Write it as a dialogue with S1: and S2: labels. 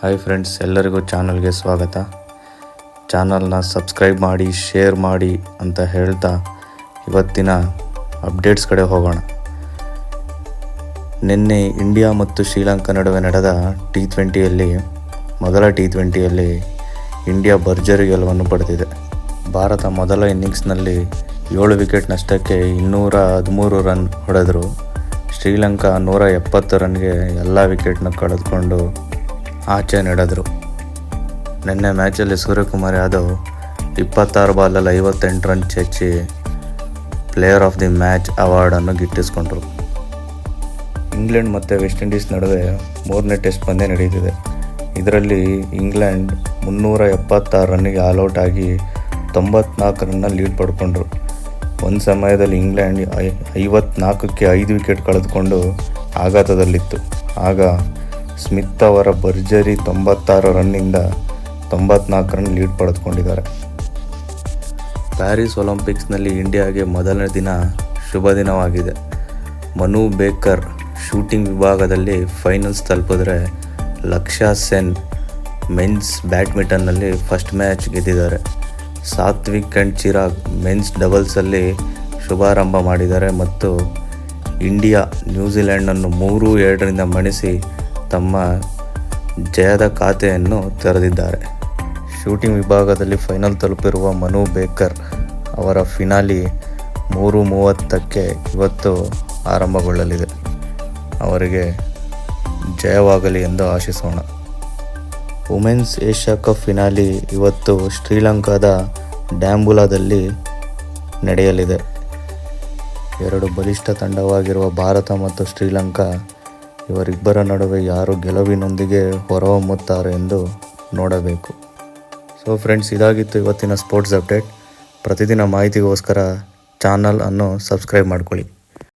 S1: Hi friends ಎಲ್ಲರಿಗೂ ಚಾನಲ್ಗೆ ಸ್ವಾಗತ. ಚಾನಲ್ನ ಸಬ್ಸ್ಕ್ರೈಬ್ ಮಾಡಿ ಶೇರ್ ಮಾಡಿ ಅಂತ ಹೇಳ್ತಾ ಇವತ್ತಿನ ಅಪ್ಡೇಟ್ಸ್ ಕಡೆ ಹೋಗೋಣ. ನಿನ್ನೆ ಇಂಡಿಯಾ ಮತ್ತು ಶ್ರೀಲಂಕಾ ನಡುವೆ ನಡೆದ ಟಿ ಟ್ವೆಂಟಿಯಲ್ಲಿ ಮೊದಲ ಟಿ ಟ್ವೆಂಟಿಯಲ್ಲಿ ಇಂಡಿಯಾ ಭರ್ಜರಿ ಗೆಲುವನ್ನು ಪಡೆದಿದೆ. ಭಾರತ ಮೊದಲ ಇನ್ನಿಂಗ್ಸ್ನಲ್ಲಿ ಏಳು ವಿಕೆಟ್ ನಷ್ಟಕ್ಕೆ ಇನ್ನೂರ ಹದಿಮೂರು ರನ್ ಹೊಡೆದರು. ಶ್ರೀಲಂಕಾ ನೂರ ಎಪ್ಪತ್ತು ರನ್ಗೆ ಎಲ್ಲ ವಿಕೆಟ್ನ ಕಳೆದುಕೊಂಡು ಆಚೆ ನಡೆದರು. ನಿನ್ನೆ ಮ್ಯಾಚಲ್ಲಿ ಸೂರ್ಯಕುಮಾರ್ ಯಾದವ್ ಇಪ್ಪತ್ತಾರು ಬಾಲಲ್ಲಿ ಐವತ್ತೆಂಟು ರನ್ ಚೆಚ್ಚಿ ಪ್ಲೇಯರ್ ಆಫ್ ದಿ ಮ್ಯಾಚ್ ಅವಾರ್ಡನ್ನು ಗಿಟ್ಟಿಸ್ಕೊಂಡ್ರು. ಇಂಗ್ಲೆಂಡ್ ಮತ್ತು ವೆಸ್ಟ್ ಇಂಡೀಸ್ ನಡುವೆ ಮೂರನೇ ಟೆಸ್ಟ್ ಪಂದ್ಯ ನಡೆಯುತ್ತಿದೆ. ಇದರಲ್ಲಿ ಇಂಗ್ಲೆಂಡ್ ಮುನ್ನೂರ ಎಪ್ಪತ್ತಾರು ರನ್ನಿಗೆ ಆಲ್ಔಟ್ ಆಗಿ ತೊಂಬತ್ನಾಲ್ಕು ರನ್ನ ಲೀಡ್ ಪಡ್ಕೊಂಡ್ರು. ಒಂದು ಸಮಯದಲ್ಲಿ ಇಂಗ್ಲೆಂಡ್ ಐ, ಐವತ್ನಾಲ್ಕಕ್ಕೆ ಐದು ವಿಕೆಟ್ ಕಳೆದುಕೊಂಡು ಆಘಾತದಲ್ಲಿತ್ತು. ಆಗ ಸ್ಮಿತ್ ಅವರ ಭರ್ಜರಿ ತೊಂಬತ್ತಾರು ರನ್ನಿಂದ ತೊಂಬತ್ನಾಲ್ಕು ರನ್ ಲೀಡ್ ಪಡೆದುಕೊಂಡಿದ್ದಾರೆ. ಪ್ಯಾರಿಸ್ ಒಲಿಂಪಿಕ್ಸ್ನಲ್ಲಿ ಇಂಡಿಯಾಗೆ ಮೊದಲನೇ ದಿನ ಶುಭ ದಿನವಾಗಿದೆ. ಮನು ಬೇಕರ್ ಶೂಟಿಂಗ್ ವಿಭಾಗದಲ್ಲಿ ಫೈನಲ್ಸ್ ತಲುಪಿದ್ರೆ ಲಕ್ಷ್ಯ ಸೆನ್ ಮೆನ್ಸ್ ಬ್ಯಾಡ್ಮಿಂಟನ್ನಲ್ಲಿ ಫಸ್ಟ್ ಮ್ಯಾಚ್ ಗೆದ್ದಿದ್ದಾರೆ. ಸಾತ್ವಿಕ್ ಆ್ಯಂಡ್ ಚಿರಾಗ್ ಮೆನ್ಸ್ ಡಬಲ್ಸಲ್ಲಿ ಶುಭಾರಂಭ ಮಾಡಿದ್ದಾರೆ ಮತ್ತು ಇಂಡಿಯಾ ನ್ಯೂಜಿಲೆಂಡನ್ನು ಮೂರು ಎರಡರಿಂದ ಮಣಿಸಿ ತಮ್ಮ ಜಯದ ಖಾತೆಯನ್ನು ತೆರೆದಿದ್ದಾರೆ. ಶೂಟಿಂಗ್ ವಿಭಾಗದಲ್ಲಿ ಫೈನಲ್ ತಲುಪಿರುವ ಮನು ಬೇಕರ್ ಅವರ ಫಿನಾಲಿ ಮೂರು ಮೂವತ್ತಕ್ಕೆ ಇವತ್ತು ಆರಂಭಗೊಳ್ಳಲಿದೆ. ಅವರಿಗೆ ಜಯವಾಗಲಿ ಎಂದು ಆಶಿಸೋಣ. ವುಮೆನ್ಸ್ ಏಷ್ಯಾ ಕಪ್ ಫಿನಾಲಿ ಇವತ್ತು ಶ್ರೀಲಂಕಾದ ಡ್ಯಾಂಬುಲಾದಲ್ಲಿ ನಡೆಯಲಿದೆ. ಎರಡು ಬಲಿಷ್ಠ ತಂಡವಾಗಿರುವ ಭಾರತ ಮತ್ತು ಶ್ರೀಲಂಕಾ ಇವರಿಬ್ಬರ ನಡುವೆ ಯಾರು ಗೆಲುವಿನೊಂದಿಗೆ ಹೊರಹೊಮ್ಮುತ್ತಾರೆ ಎಂದು ನೋಡಬೇಕು. ಸೊ ಫ್ರೆಂಡ್ಸ್ ಇದಾಗಿತ್ತು ಇವತ್ತಿನ ಸ್ಪೋರ್ಟ್ಸ್ ಅಪ್ಡೇಟ್ ಪ್ರತಿದಿನ ಮಾಹಿತಿಗೋಸ್ಕರ ಚಾನಲ್ ಅನ್ನು ಸಬ್ಸ್ಕ್ರೈಬ್ ಮಾಡ್ಕೊಳ್ಳಿ.